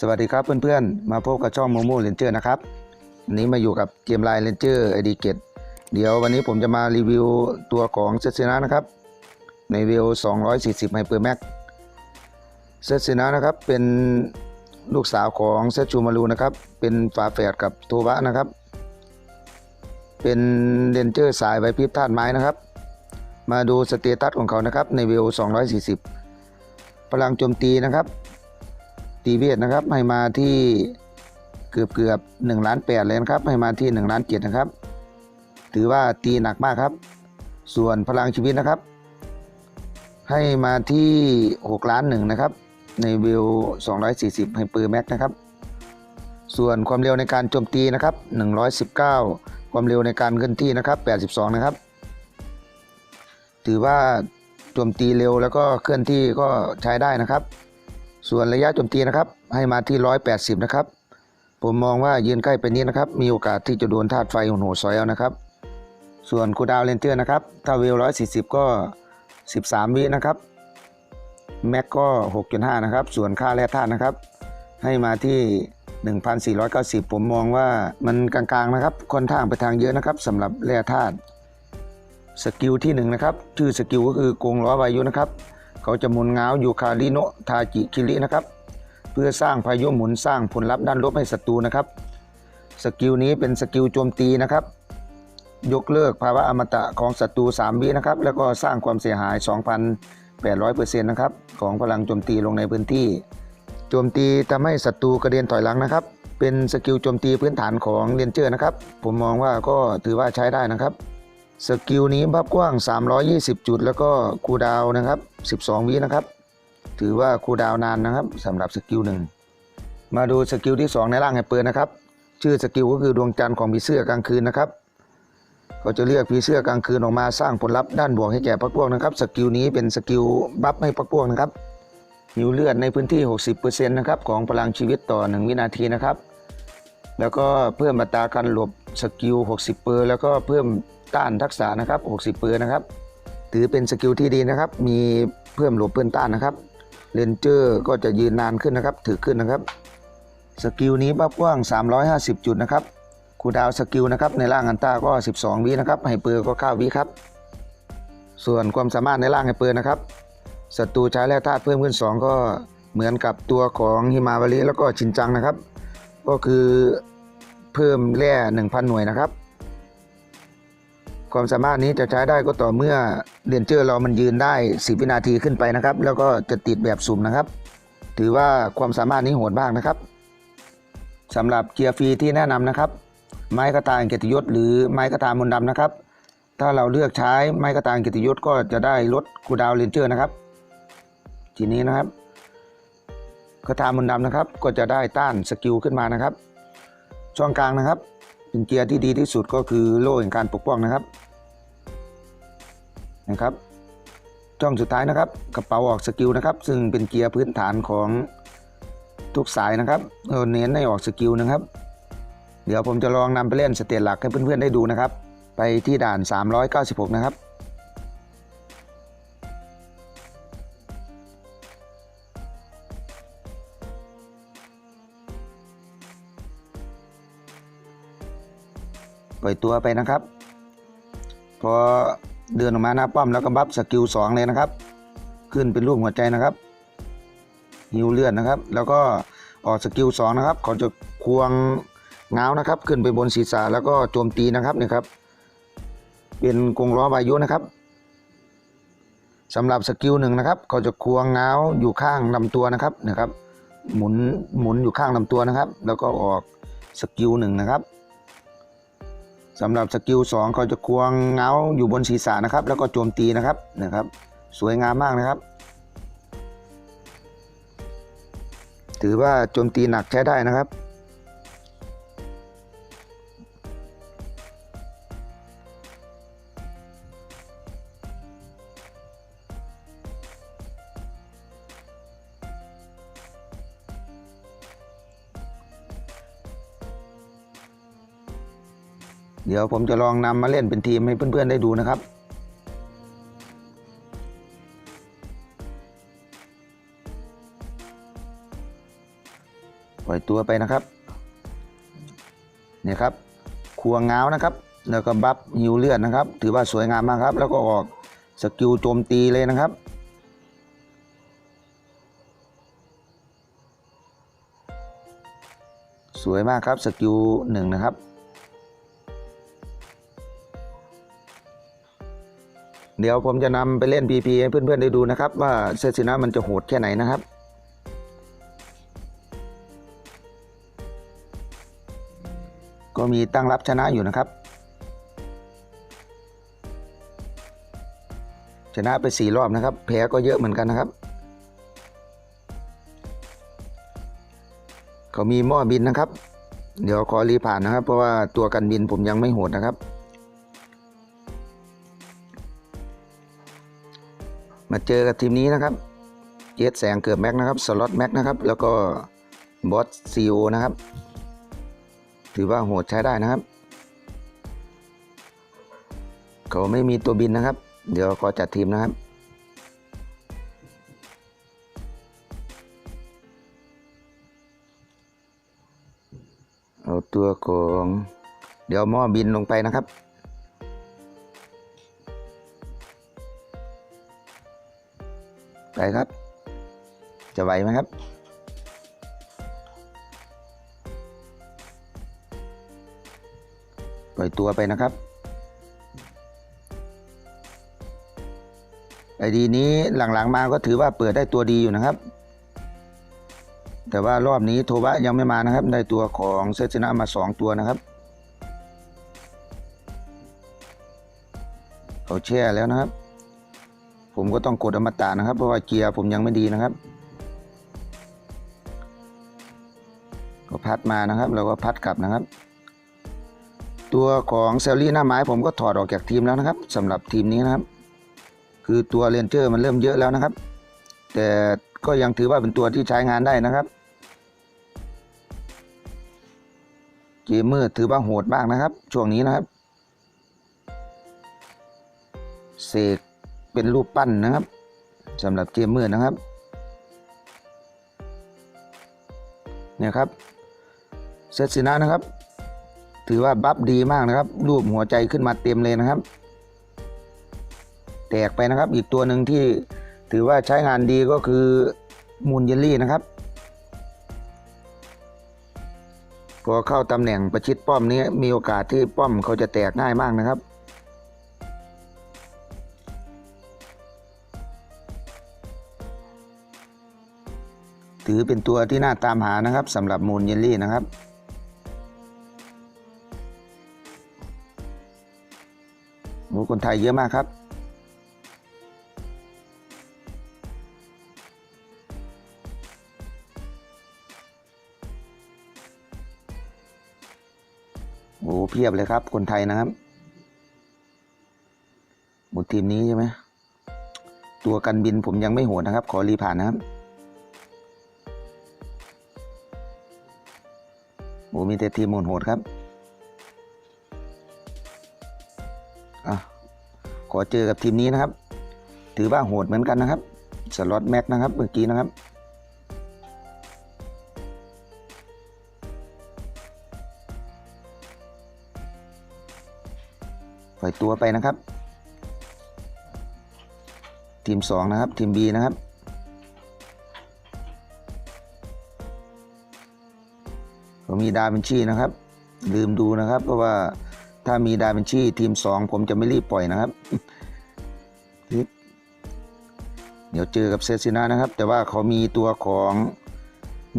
สวัสดีครับเพื่อนๆ มาพบกับช่องโมโม่เลนเจอร์นะครับวันนี้มาอยู่กับเกมไลน์เลนเจอร์ไอดีเกตเดี๋ยววันนี้ผมจะมารีวิวตัวของเซซินะนะครับ ในวิว240ไฮเปอร์แม็กเซซินะนะครับเป็นลูกสาวของเซชูมารูนะครับ เป็นฝาแฝดกับโทบะนะครับ เป็นเลนเจอร์สายใบพิบธาตุไม้นะครับ มาดูสเตตัสของเขานะครับในวิว240 พลังโจมตีนะครับ ตีเวทนะครับ ให้มาที่เกือบเกือบหนึ่งล้านแปดเลยนะครับ ให้มาที่1ล้านเจ็ดนะครับ ถือว่าตีหนักมากครับ ส่วนพลังชีวิตนะครับ ให้มาที่6ล้านหนึ่งนะครับ ในวิว240ไฮเปอร์แม็กนะครับ ส่วนความเร็วในการโจมตีนะครับ119ความเร็วในการเคลื่อนที่นะครับ82นะครับ ถือว่าโจมตีเร็วแล้วก็เคลื่อนที่ก็ใช้ได้นะครับ ส่วนระยะโจมตีนะครับ ให้มาที่ 180 นะครับ ผมมองว่ายืนใกล้ไปนี้นะครับ มีโอกาสที่จะโดนธาตุไฟโหดๆซอยเอานะครับ ส่วนคูดาวเลนเจอร์นะครับ ถ้าเวล 140 ก็ 13 วินะครับ แม็กก็ 6.5 นะครับ ส่วนค่าแร่ธาตุนะครับ ให้มาที่ 1,490 ผมมองว่ามันกลางๆนะครับ ค่อนข้างไปทางเยอะนะครับสำหรับแร่ธาตุ สกิลที่1นะครับ ชื่อสกิลก็คือกงล้อวายุนะครับ เขาจะหมุนเงาวยูคาริโนทาจิคิรินะครับ เพื่อสร้างพายุหมุนสร้างผลลัพธ์ด้านลบให้ศัตรูนะครับสกิลนี้เป็นสกิลโจมตีนะครับ ยกเลิกภาวะอมตะของศัตรู3วินะครับ แล้วก็สร้างความเสียหาย 2,800%นะครับของพลังโจมตีลงในพื้นที่ โจมตีทำให้ศัตรูกระเด็นถอยหลังนะครับ เป็นสกิลโจมตีพื้นฐานของเรนเจอร์นะครับ ผมมองว่าก็ถือว่าใช้ได้นะครับ สกิลนี้บัฟกว้าง 320 จุด แล้วก็คูดาวนะครับ 12 วินะครับ ถือว่าคูดาวนานนะครับสำหรับสกิลหนึ่งมาดูสกิลที่ 2 ในร่างไฮเปอร์นะครับ ชื่อสกิลก็คือดวงจันทร์ของผีเสื้อกลางคืนนะครับเขาจะเรียกผีเสื้อกลางคืนออกมาสร้างผลลัพธ์ด้านบวกให้แก่พรรคพวกนะครับ สกิลนี้เป็นสกิลบัฟให้พรรคพวกนะครับหิวเลือดในพื้นที่ 60%นะครับของพลังชีวิตต่อ 1 วินาทีนะครับ แล้วก็เพิ่มอัตราการหลบสกิล 60เปอร์แล้วก็เพิ่ม ต้านทักษะนะครับ 60 เปอร์นะครับ ถือเป็นสกิลที่ดีนะครับ มีเพิ่มหลบเพิ่มต้านนะครับเรนเจอร์ก็จะยืนนานขึ้นนะครับ ถือขึ้นนะครับ สกิลนี้บัฟกว้าง 350 จุดนะครับคูดาวสกิลนะครับในร่างอันต้าก็ 12 วินะครับไฮเปอร์ก็9วิครับ ส่วนความสามารถในร่างไฮเปอร์นะครับศัตรูใช้แร่ธาตุเพิ่มขึ้น 2 ก็เหมือนกับตัวของฮิมาวาริแล้วก็ชินจังนะครับ ก็คือเพิ่มแร่1,000 หน่วยนะครับ ความสามารถนี้จะใช้ได้ก็ต่อเมื่อเรนเจอร์เรามันยืนได้ 10 วินาทีขึ้นไปนะครับ แล้วก็จะติดแบบสุ่มนะครับ ถือว่าความสามารถนี้โหดมากนะครับสำหรับเกียร์ฟรีที่แนะนำนะครับ ไม้กระตายเกียรติยศหรือไม้กระตายมนดำนะครับ ถ้าเราเลือกใช้ไม้กระตายเกียรติยศก็จะได้ลดคูดาวเรนเจอร์นะครับ ทีนี้นะครับกระทามนดำนะครับ ก็จะได้ต้านสกิลขึ้นมานะครับ ช่องกลางนะครับ เป็นเกียร์ที่ดีที่สุดก็คือโล่แห่งการปกป้องนะครับนะครับช่องสุดท้ายนะครับ กระเป๋าออกสกิลนะครับ ซึ่งเป็นเกียร์พื้นฐานของทุกสายนะครับเน้นให้ออกสกิลนะครับ เดี๋ยวผมจะลองนำไปเล่นสเตจหลักให้เพื่อนๆได้ดูนะครับ ไปที่ด่าน 396 นะครับ ล่อยตัวไปนะครับ พอเดินออกมาหน้าป้อมแล้วก็บัฟสกิล2เลยนะครับ ขึ้นเป็นรูปหัวใจนะครับหิวเลือดนะครับ แล้วก็ออกสกิล2นะครับเขาจะควงเงานะครับ ขึ้นไปบนศีรษะแล้วก็โจมตีนะครับเนี่ยครับ เป็นกงล้อวายุนะครับสำหรับสกิลหนึ่งนะครับเขาจะควงเงาอยู่ข้างลำตัวนะครับนะครับ หมุนหมุนอยู่ข้างลำตัวนะครับ แล้วก็ออกสกิลหนึ่งนะครับ สำหรับสกิล2เขาจะควงเงาอยู่บนศีรษะนะครับ แล้วก็โจมตีนะครับนะครับ สวยงามมากนะครับ ถือว่าโจมตีหนักใช้ได้นะครับ เดี๋ยวผมจะลองนำมาเล่นเป็นทีมให้เพื่อนๆได้ดูนะครับปล่อยตัวไปนะครับเนี่ยครับครัวง้าวนะครับ แล้วก็บัฟฮิวเลือดนะครับ ถือว่าสวยงามมากครับ แล้วก็ออกสกิลโจมตีเลยนะครับสวยมากครับสกิลหนึ่งนะครับ เดี๋ยวผมจะนำไปเล่น PP ให้เพื่อนๆได้ดูนะครับ ว่าเซซินะมันจะโหดแค่ไหนนะครับก็มีตั้งรับชนะอยู่นะครับ ชนะไปสี่รอบนะครับ แพ้ก็เยอะเหมือนกันนะครับ เขามีหม้อบินนะครับ เดี๋ยวขอรีผ่านนะครับ เพราะว่าตัวกันบินผมยังไม่โหดนะครับ มาเจอกับทีมนี้นะครับเจสแสงเกือบแม็กนะครับสล็อตแม็กนะครับ แล้วก็บอสซีโอนะครับ ถือว่าโหดใช้ได้นะครับ เขาไม่มีตัวบินนะครับ เดี๋ยวขอจัดทีมนะครับ เอาตัวของ เดี๋ยวหม้อบินลงไปนะครับ ไปครับ จะไหวไหมครับปล่อยตัวไปนะครับ ไอดีนี้หลังๆมาก็ถือว่าเปิดได้ตัวดีอยู่นะครับ แต่ว่ารอบนี้โทบะยังไม่มานะครับ ได้ตัวของเซชนะมา 2 ตัวนะครับ เขาแช่แล้วนะครับ ผมก็ต้องกดอมตะนะครับ เพราะว่าเกียร์ผมยังไม่ดีนะครับ ก็พัดมานะครับแล้วก็พัดกลับนะครับ ตัวของเซลลี่หน้าไม้ผมก็ถอดออกจากทีมแล้วนะครับสำหรับทีมนี้นะครับ คือตัวเรนเจอร์มันเริ่มเยอะแล้วนะครับ แต่ก็ยังถือว่าเป็นตัวที่ใช้งานได้นะครับเกมมืดถือว่าโหดมากนะครับ ช่วงนี้นะครับเสก เป็นรูปปั้นนะครับสำหรับเกมมืดนะครับ เนี่ยครับเซตสินะนะครับ ถือว่าบัฟดีมากนะครับ รูปหัวใจขึ้นมาเต็มเลยนะครับ แตกไปนะครับ อีกตัวหนึ่งที่ถือว่าใช้งานดีก็คือมูลเยลลี่นะครับพอเข้าตำแหน่งประชิดป้อมนี้มีโอกาสที่ป้อมเขาจะแตกง่ายมากนะครับ ถือเป็นตัวที่น่าตามหานะครับสำหรับมูลเยลลี่นะครับ หมูคนไทยเยอะมากครับ โอ้เพียบเลยครับ คนไทยนะครับ หมดทีมนี้ใช่ไหม ตัวกันบินผมยังไม่โหดนะครับ ขอรีผ่านนะครับ อ้มีแต่ทีมโหดๆครับอะขอเจอกับทีมนี้นะครับ ถือว่าโหดเหมือนกันนะครับ สล็อตแม็กนะครับเมื่อกี้นะครับปล่อยตัวไปนะครับ ทีม 2 นะครับ ทีม B นะครับ มมีดาวินชีนะครับ ลืมดูนะครับ เพราะว่าถ้ามีดาวินชีทีม 2 ผมจะไม่รีบปล่อยนะครับ เดี๋ยวเจอกับเซซินานะครับ แต่ว่าเขามีตัวของ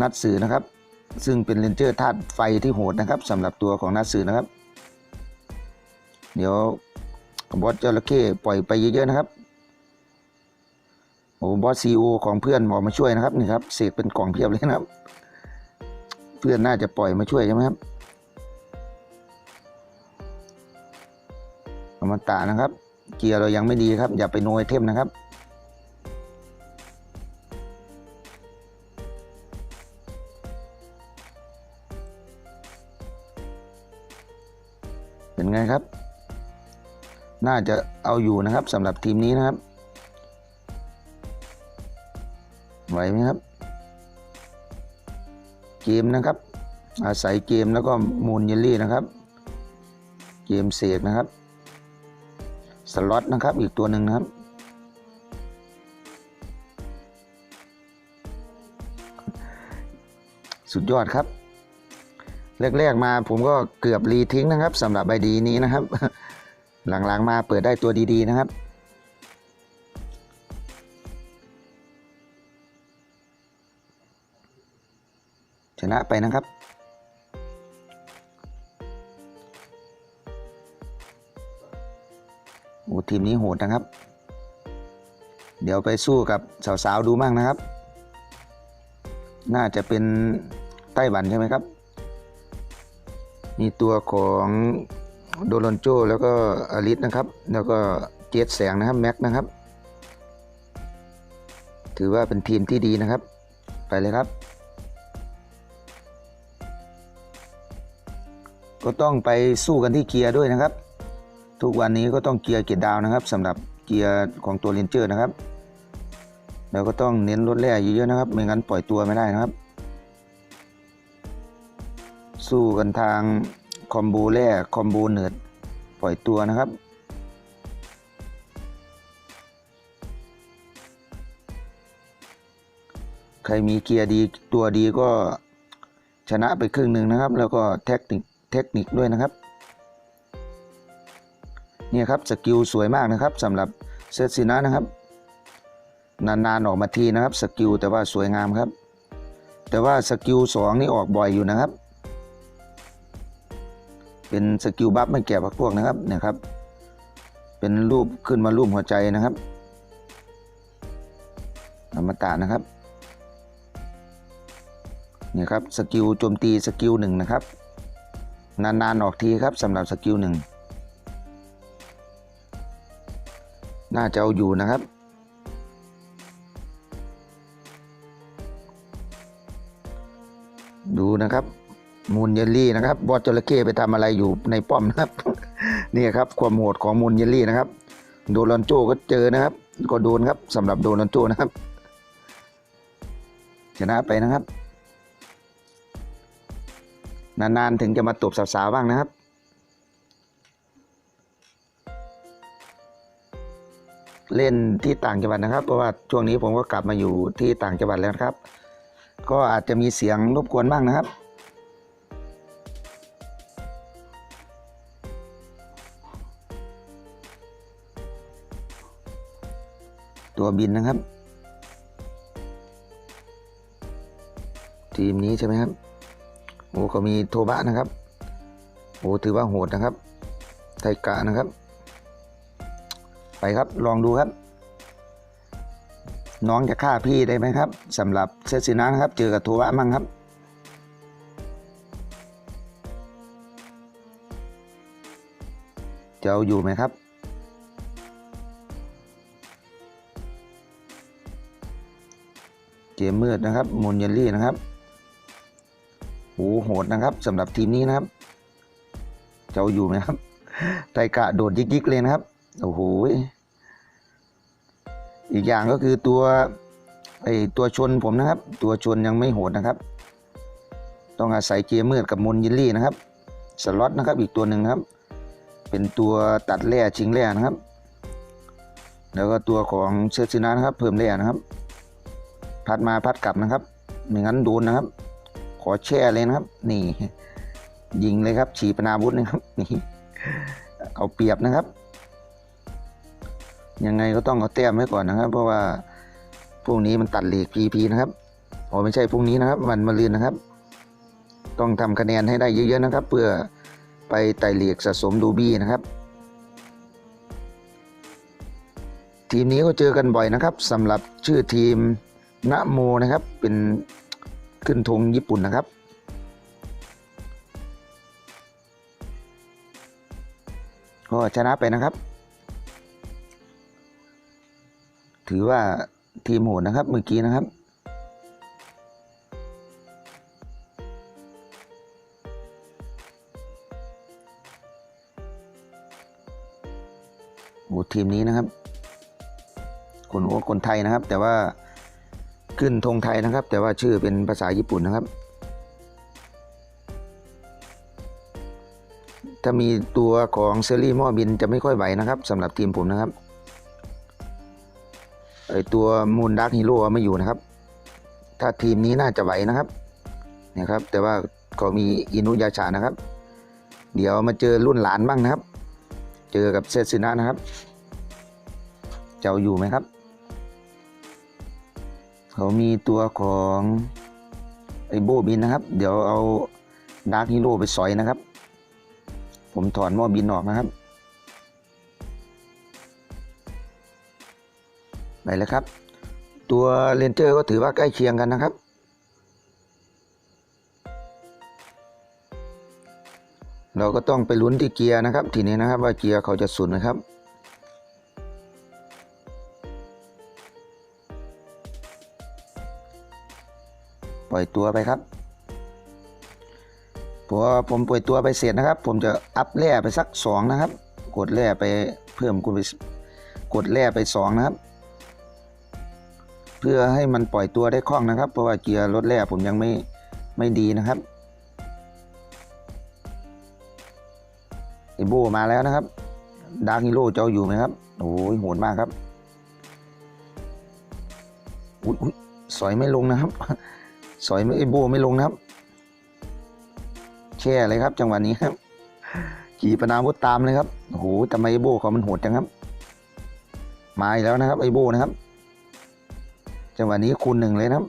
นัดสื่อนะครับ ซึ่งเป็นเรนเจอร์ธาตุไฟที่โหดนะครับสำหรับตัวของนัดสื่อนะครับ เดี๋ยวบอสจระเข้ปล่อยไปเยอะๆนะครับโอ้บอสซีโอของเพื่อนหมอมาช่วยนะครับนี่ครับเสกเป็นกล่องเพียบเลยนะครับ เพื่อนน่าจะปล่อยมาช่วยใช่ไหมครับอมตะนะครับ เกียร์เรายังไม่ดีครับ อย่าไปโนยเทมนะครับเป็นไงครับ น่าจะเอาอยู่นะครับสำหรับทีมนี้นะครับ ไหวไหมครับ เกมนะครับ อาศัยเกมแล้วก็มูลเยลลี่นะครับ เกมเสกนะครับ สล็อตนะครับอีกตัวหนึ่งนะครับสุดยอดครับ แรกๆมาผมก็เกือบรีทิ้งนะครับสำหรับใบดีนี้นะครับ หลังๆมาเปิดได้ตัวดีๆนะครับะไปนะครับ โอ้ทีมนี้โหดนะครับ เดี๋ยวไปสู้กับสาวๆดูมั่งนะครับ น่าจะเป็นไต้หวันใช่ไหมครับ มีตัวของโดโลนโจแล้วก็อลิสนะครับ แล้วก็เจสแสงนะครับแม็กนะครับ ถือว่าเป็นทีมที่ดีนะครับ ไปเลยครับ ก็ต้องไปสู้กันที่เกียร์ด้วยนะครับ ทุกวันนี้ก็ต้องเกียร์เกียร์ดาวนะครับสำหรับเกียร์ของตัวเลนเจอร์นะครับแล้วก็ต้องเน้นรถแร่เยอะๆนะครับ ไม่งั้นปล่อยตัวไม่ได้นะครับ สู้กันทางคอมโบแร่คอมโบเนิร์ดปล่อยตัวนะครับใครมีเกียร์ดีตัวดีก็ชนะไปครึ่งหนึ่งนะครับ แล้วก็เทคนิค เทคนิคด้วยนะครับเนี่ยครับสกิลสวยมากนะครับสำหรับเซตซินะนะครับ นานๆออกมาทีนะครับสกิลแต่ว่าสวยงามครับ แต่ว่าสกิลสองนี่ออกบ่อยอยู่นะครับ เป็นสกิลบัฟไม่แก่พักพวกนะครับเนี่ยครับ เป็นรูปขึ้นมารูปหัวใจนะครับอมตะนะครับเนี่ยครับสกิลโจมตีสกิลหนึ่งนะครับ นานๆออกทีครับสำหรับสกิลหนึ่งน่าจะเอาอยู่นะครับ ดูนะครับ มูลเยลลี่นะครับบอสจระเข้ไปทำอะไรอยู่ในป้อมนะครับ นี่ครับความโหดของมูลเยลลี่นะครับ โดนลอนโจก็เจอนะครับ ก็โดนครับสำหรับโดนลอนโจนะครับชนะไปนะครับ นานๆ ถึงจะมาตบสาวๆบ้างนะครับ เล่นที่ต่างจังหวัดนะครับ เพราะว่าช่วงนี้ผมก็กลับมาอยู่ที่ต่างจังหวัดแล้วนะครับ ก็อาจจะมีเสียงรบกวนบ้างนะครับตัวบินนะครับ ทีมนี้ใช่ไหมครับ โอ้ก็มีโทบะนะครับโอ้ถือว่าโหดนะครับ ไทกะนะครับ ไปครับลองดูครับ น้องจะฆ่าพี่ได้ไหมครับสำหรับเซซินะนะครับ เจอกับโทบะมั่งครับ จะเอาอยู่ไหมครับเกมมืดนะครับมูนเยลลี่นะครับ โอ้โหดนะครับสำหรับทีมนี้นะครับ เจะเอาอยู่ไหมครับไตกะโดดยิกๆเลยนะครับโอ้โหอีกอย่างก็คือตัวไอตัวชนผมนะครับ ตัวชนยังไม่โหดนะครับ ต้องอาศัยเกมมืดกับมนยิลลี่นะครับสล็อตนะครับอีกตัวหนึ่งครับ เป็นตัวตัดแร่ชิงแร่นะครับ แล้วก็ตัวของเชอร์ซินานะครับ เพิ่มแร่นะครับ พัดมาพัดกลับนะครับไม่งั้นโดนนะครับ อแช่เลยนะครับ นี่ ยิงเลยครับ ฉีปนาวุธนะครับนี่เอาเปรียบนะครับ ยังไงก็ต้องเอาแต้มไว้ก่อนนะครับ เพราะว่าพวกนี้มันตัดเหล็กพีพีนะครับโอ้ไม่ใช่พวกนี้นะครับ มันมาลืนนะครับ ต้องทำคะแนนให้ได้เยอะๆนะครับ เพื่อไปไต่เหล็กสะสมดูบี้นะครับ ทีมนี้ก็เจอกันบ่อยนะครับสำหรับชื่อทีมนะโมนะครับ เป็น ขึ้นธงญี่ปุ่นนะครับ ก็ชนะไปนะครับ ถือว่าทีมโหดนะครับ เมื่อกี้นะครับโอ้ทีมนี้นะครับ คนโอ้คนไทยนะครับ แต่ว่า ขึ้นธงไทยนะครับ แต่ว่าชื่อเป็นภาษาญี่ปุ่นนะครับ ถ้ามีตัวของเซรีม้อบินจะไม่ค่อยไหวนะครับสำหรับทีมผมนะครับไอตัวมูนดักฮีโร่ไม่อยู่นะครับ ถ้าทีมนี้น่าจะไหวนะครับนะครับ แต่ว่าก็มีอินุยาชานะครับ เดี๋ยวมาเจอรุ่นหลานบ้างนะครับ เจอกับเซซินะนะครับเจ้าอยู่ไหมครับ เขามีตัวของไอโบบินนะครับ เดี๋ยวเอาดาร์คฮีโร่ไปสอยนะครับ ผมถอนหม้อบินออกนะครับไปแล้วครับ ตัวเลนเจอร์ก็ถือว่าใกล้เคียงกันนะครับ เราก็ต้องไปลุ้นที่เกียร์นะครับ ทีนี้นะครับว่าเกียร์เขาจะสุดนะครับ ล่อยตัวไปครับพอผมปล่อยตัวไปเสร็จนะครับ ผมจะอัพแร่ไปสักสองนะครับ กดแร่ไปเพิ่มกูไปกดแร่ไปสองนะครับ เพื่อให้มันปล่อยตัวได้คล่องนะครับ เพราะว่าเกียร์รถแร่ผมยังไม่ไม่ดีนะครับไอโบมาแล้วนะครับดาร์กฮีโร่เจ้าอยู่ไหมครับโอ้ยโหดมากครับอุ๊ยอุ๊ยสอยไม่ลงนะครับ สอยไม่ไอโบไม่ลงนะครับ แช่เลยครับ จังหวะนี้ครับ ขี่ปนาวุธตามเลยครับโอ้โหทำไมไอโบเขามันโหดจังครับ มาอีกแล้วนะครับไอโบนะครับ จังหวะนี้คูณหนึ่งเลยนะครับ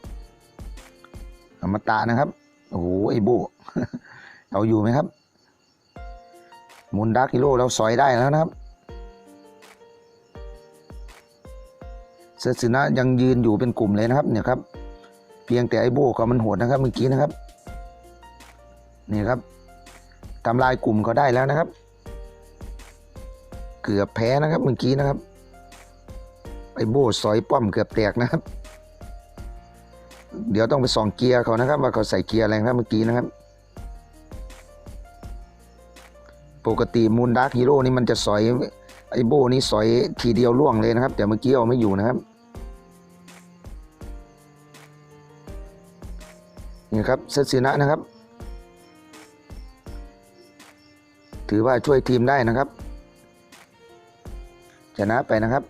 อมตะนะครับโอ้โหไอโบเอาอยู่ไหมครับมุนดาร์กกิโลเราสอยได้แล้วนะครับเซซินะยังยืนอยู่เป็นกลุ่มเลยนะครับเนี่ยครับ เพียงแต่ไอโบเขามันโหดนะครับเมื่อกี้นะครับ นี่ครับทำลายกลุ่มเขาได้แล้วนะครับ เกือบแพ้นะครับเมื่อกี้นะครับ ไอโบสอยป้อมเกือบแตกนะครับ เดี๋ยวต้องไปส่องเกียร์เขานะครับ ว่าเขาใส่เกียร์อะไรครับเมื่อกี้นะครับ ปกติมูนดาร์คฮีโร่นี่มันจะสอยไอโบนี่สอยทีเดียวล่วงเลยนะครับ แต่เมื่อกี้เอาไม่อยู่นะครับ นี่ครับเซซินะนะครับ ถือว่าช่วยทีมได้นะครับ ชนะไปนะครับ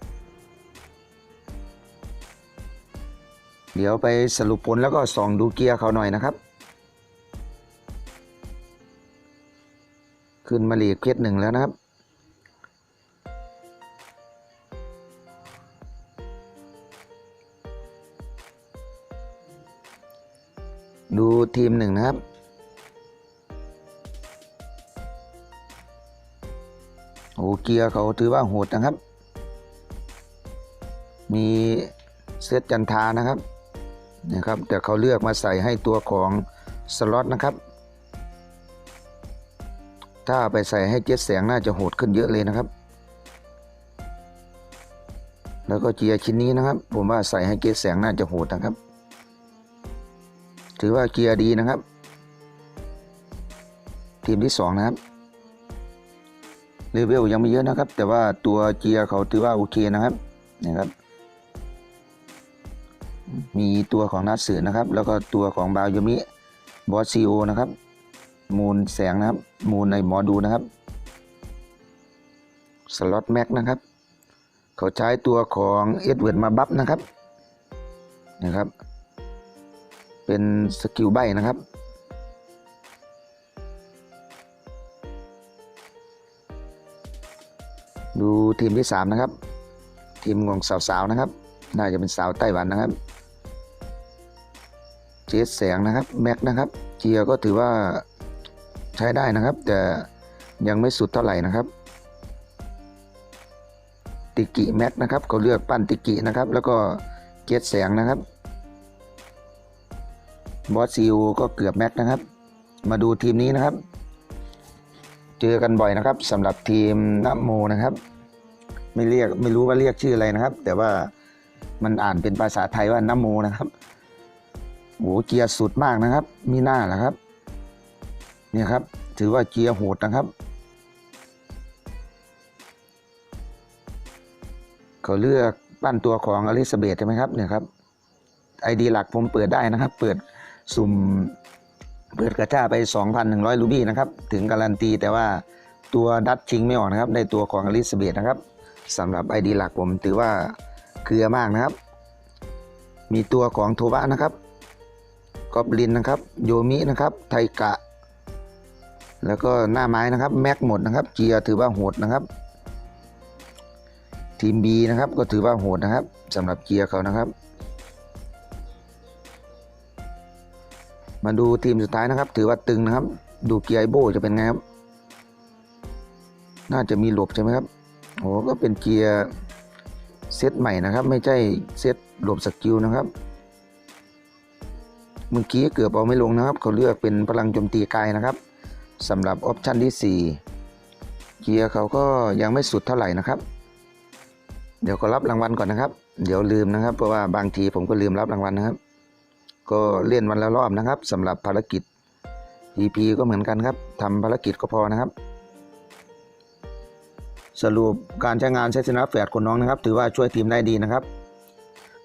เดี๋ยวไปสรุปผลแล้วก็ส่องดูเกียร์เขาหน่อยนะครับ ขึ้นมาหลีกเพชรหนึ่งแล้วนะครับ ดูทีมหนึ่งนะครับ โอ้เกียร์เขาถือว่าโหดนะครับ มีเซตจันทานะครับนะครับ แต่เขาเลือกมาใส่ให้ตัวของสล็อตนะครับ ถ้าไปใส่ให้เจ็ดแสงน่าจะโหดขึ้นเยอะเลยนะครับ แล้วก็เกียร์ชิ้นนี้นะครับ ผมว่าใส่ให้เจ็ดแสงน่าจะโหดนะครับ ถือว่าเกียร์ดีนะครับ ทีมที่สองนะครับเลเวลยังไม่เยอะนะครับ แต่ว่าตัวเกียร์เขาถือว่าโอเคนะครับนะครับ มีตัวของนัดสือนะครับ แล้วก็ตัวของบาวยมิบอสซีโอนะครับ มูลแสงนะครับ มูลในหมอดูนะครับสล็อตแม็กนะครับ เขาใช้ตัวของเอ็ดเวิร์ดมาบัฟนะครับนะครับ เป็นสกิลใบนะครับ ดูทีมที่ 3 นะครับ ทีมของสาวๆนะครับ น่าจะเป็นสาวไต้หวันนะครับ เจสแสงนะครับ แม็กนะครับ เกียร์ก็ถือว่าใช้ได้นะครับ แต่ยังไม่สุดเท่าไหร่นะครับ ติกิแม็กนะครับเขาเลือกปั้นติกินะครับ แล้วก็เจสแสงนะครับ บอสซิลก็เกือบแม็กนะครับ มาดูทีมนี้นะครับ เจอกันบ่อยนะครับสำหรับทีมนโมนะครับ ไม่เรียกไม่รู้ว่าเรียกชื่ออะไรนะครับ แต่ว่ามันอ่านเป็นภาษาไทยว่านโมนะครับโหเกียร์สุดมากนะครับ มีหน้าแหละครับเนี่ยครับ ถือว่าเกียร์โหดนะครับเขาเลือกปั้นตัวของอลิซาเบธใช่ไหมครับเนี่ยครับไอดีหลักผมเปิดได้นะครับ เปิด สุ่มเปิดกระชาไป 2,100 รูบี้นะครับ ถึงการันตี แต่ว่าตัวดัตชิงไม่ออกนะครับ ได้ตัวของอลิซาเบธนะครับสำหรับ ID หลักผมถือว่าเกลือมากนะครับ มีตัวของโทบะนะครับกอบลินนะครับ โยมินะครับ ไทกะ แล้วก็หน้าไม้นะครับ แม็กหมดนะครับ เจียถือว่าโหดนะครับ ทีม B นะครับ ก็ถือว่าโหดนะครับสำหรับเกียร์เขานะครับ มาดูทีมสุดท้ายนะครับ ถือว่าตึงนะครับ ดูเกียร์ไอโบจะเป็นไงครับ น่าจะมีหลบใช่ไหมครับโอ้ก็เป็นเกียร์เซตใหม่นะครับ ไม่ใช่เซตหลบสกิลนะครับ เมื่อกี้เกือบเอาไม่ลงนะครับ เขาเลือกเป็นพลังโจมตีกายนะครับสำหรับออปชันที่ 4 เกียร์เขาก็ยังไม่สุดเท่าไหร่นะครับ เดี๋ยวก็รับรางวัลก่อนนะครับ เดี๋ยวลืมนะครับ เพราะว่าบางทีผมก็ลืมรับรางวัลนะครับ ก็เล่นวันละรอบนะครับสำหรับภารกิจ PP ก็เหมือนกันครับทำภารกิจก็พอนะครับ สรุปการใช้งานใช้ชนะแฝดคนน้องนะครับ ถือว่าช่วยทีมได้ดีนะครับ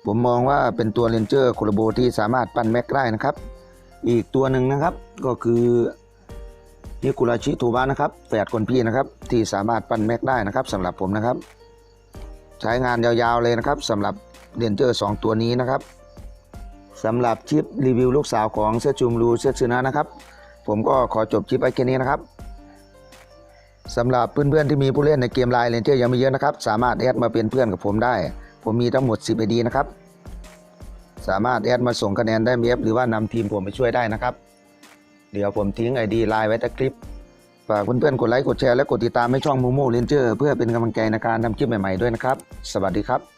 ผมมองว่าเป็นตัวเรนเจอร์โคโลโบที่สามารถปั้นแม็กได้นะครับ อีกตัวหนึ่งนะครับก็คือฮิคุราชิโทบะนะครับแฝดคนพี่นะครับ ที่สามารถปั้นแม็กได้นะครับสำหรับผมนะครับ ใช้งานยาวๆเลยนะครับสำหรับเรนเจอร์สองตัวนี้นะครับ สำหรับชิปรีวิวลูกสาวของเซจูมรูเซซูนะนะครับ ผมก็ขอจบคลิปไว้แค่นี้นะครับสำหรับเพื่อนๆที่มีผู้เล่นในเกมไลน์เรนเจอร์ยังไม่เยอะนะครับ สามารถแอดมาเป็นเพื่อนกับผมได้ ผมมีทั้งหมด 10 ID นะครับ สามารถแอดมาส่งคะแนนได้เมฟหรือว่านำทีมผมไปช่วยได้นะครับ เดี๋ยวผมทิ้ง ID ไลน์ไว้ใต้คลิปฝากเพื่อนๆกดไลค์กดแชร์และกดติดตามให้ช่องมูมูเรนเจอร์เพื่อเป็นกำลังใจในการทำคลิปใหม่ๆด้วยนะครับ สวัสดีครับ